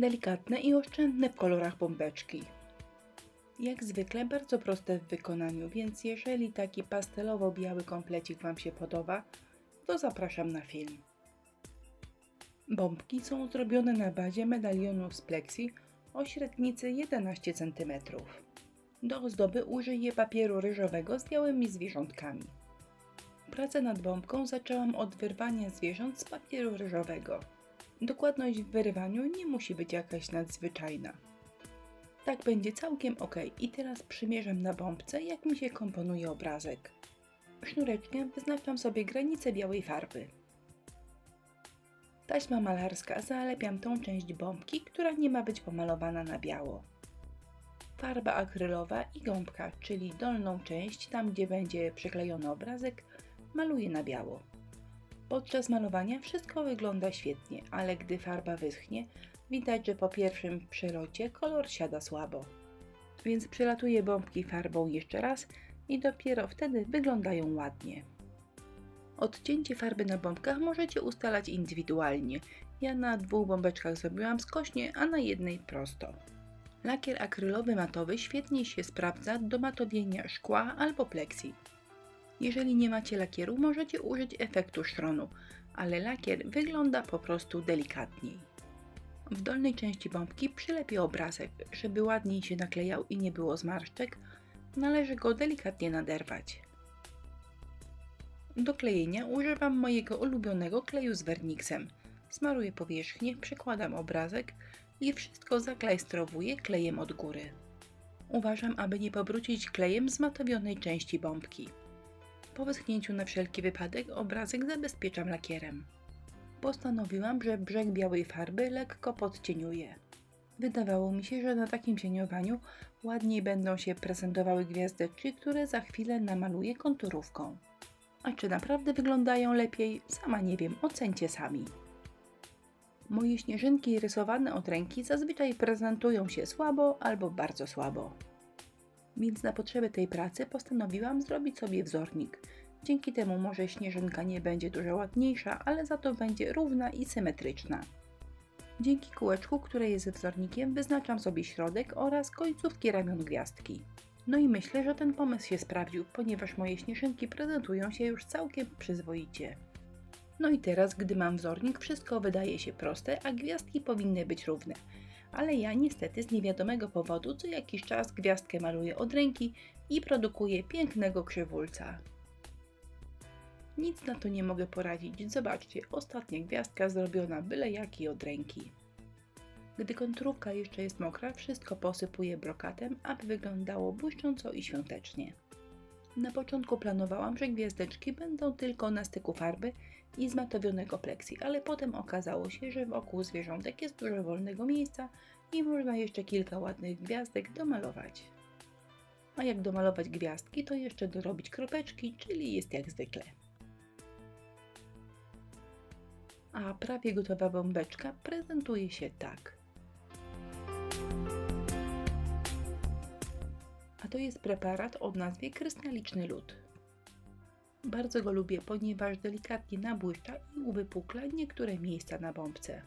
Delikatne i oszczędne w kolorach bombeczki. Jak zwykle bardzo proste w wykonaniu, więc jeżeli taki pastelowo-biały komplecik Wam się podoba, to zapraszam na film. Bombki są zrobione na bazie medalionu z plexi o średnicy 11 cm. Do ozdoby użyję papieru ryżowego z białymi zwierzątkami. Pracę nad bombką zaczęłam od wyrwania zwierząt z papieru ryżowego. Dokładność w wyrywaniu nie musi być jakaś nadzwyczajna. Tak będzie całkiem ok. I teraz przymierzam na bombce, jak mi się komponuje obrazek. Sznureczkiem wyznaczam sobie granicę białej farby. Taśma malarska zalepiam tą część bombki, która nie ma być pomalowana na biało. Farba akrylowa i gąbka, czyli dolną część, tam gdzie będzie przyklejony obrazek, maluję na biało. Podczas malowania wszystko wygląda świetnie, ale gdy farba wyschnie, widać, że po pierwszym przelocie kolor siada słabo. Więc przelatuję bombki farbą jeszcze raz i dopiero wtedy wyglądają ładnie. Odcięcie farby na bombkach możecie ustalać indywidualnie. Ja na dwóch bombeczkach zrobiłam skośnie, a na jednej prosto. Lakier akrylowy matowy świetnie się sprawdza do matowienia szkła albo pleksji. Jeżeli nie macie lakieru, możecie użyć efektu szronu, ale lakier wygląda po prostu delikatniej. W dolnej części bombki przylepię obrazek, żeby ładniej się naklejał i nie było zmarszczek, należy go delikatnie naderwać. Do klejenia używam mojego ulubionego kleju z werniksem. Smaruję powierzchnię, przykładam obrazek i wszystko zaklajstrowuję klejem od góry. Uważam, aby nie pobrudzić klejem zmatowionej części bombki. Po wyschnięciu na wszelki wypadek obrazek zabezpieczam lakierem. Postanowiłam, że brzeg białej farby lekko podcieniuję. Wydawało mi się, że na takim cieniowaniu ładniej będą się prezentowały gwiazdeczki, które za chwilę namaluję konturówką. A czy naprawdę wyglądają lepiej? Sama nie wiem, ocencie sami. Moje śnieżynki rysowane od ręki zazwyczaj prezentują się słabo albo bardzo słabo. Więc na potrzeby tej pracy postanowiłam zrobić sobie wzornik. Dzięki temu może śnieżynka nie będzie dużo ładniejsza, ale za to będzie równa i symetryczna. Dzięki kółeczku, które jest wzornikiem, wyznaczam sobie środek oraz końcówki ramion gwiazdki. No i myślę, że ten pomysł się sprawdził, ponieważ moje śnieżynki prezentują się już całkiem przyzwoicie. No i teraz, gdy mam wzornik, wszystko wydaje się proste, a gwiazdki powinny być równe. Ale ja niestety z niewiadomego powodu co jakiś czas gwiazdkę maluję od ręki i produkuję pięknego krzywulca. Nic na to nie mogę poradzić. Zobaczcie, ostatnia gwiazdka zrobiona byle jak i od ręki. Gdy konturówka jeszcze jest mokra, wszystko posypuję brokatem, aby wyglądało błyszcząco i świątecznie. Na początku planowałam, że gwiazdeczki będą tylko na styku farby i zmatowionego pleksji, ale potem okazało się, że wokół zwierzątek jest dużo wolnego miejsca i można jeszcze kilka ładnych gwiazdek domalować. A jak domalować gwiazdki, to jeszcze dorobić kropeczki, czyli jest jak zwykle. A prawie gotowa bombeczka prezentuje się tak. A to jest preparat o nazwie krystaliczny lód. Bardzo go lubię, ponieważ delikatnie nabłyszcza i uwypukla niektóre miejsca na bombce.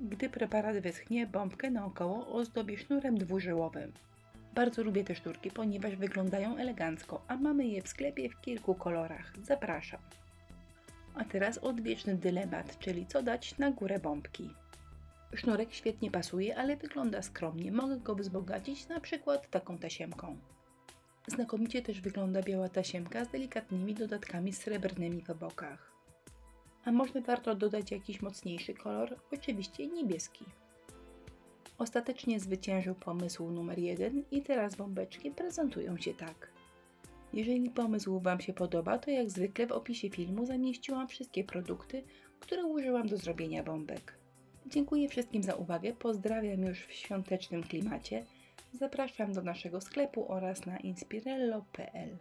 Gdy preparat wyschnie, bombkę naokoło ozdobię sznurem dwużyłowym. Bardzo lubię te szturki, ponieważ wyglądają elegancko, a mamy je w sklepie w kilku kolorach. Zapraszam. A teraz odwieczny dylemat, czyli co dać na górę bombki. Sznurek świetnie pasuje, ale wygląda skromnie. Mogę go wzbogacić na przykład taką tasiemką. Znakomicie też wygląda biała tasiemka z delikatnymi dodatkami srebrnymi w bokach. A może warto dodać jakiś mocniejszy kolor? Oczywiście niebieski. Ostatecznie zwyciężył pomysł numer jeden i teraz bombeczki prezentują się tak. Jeżeli pomysł Wam się podoba, to jak zwykle w opisie filmu zamieściłam wszystkie produkty, które użyłam do zrobienia bombek. Dziękuję wszystkim za uwagę, pozdrawiam już w świątecznym klimacie. Zapraszam do naszego sklepu oraz na inspirello.pl.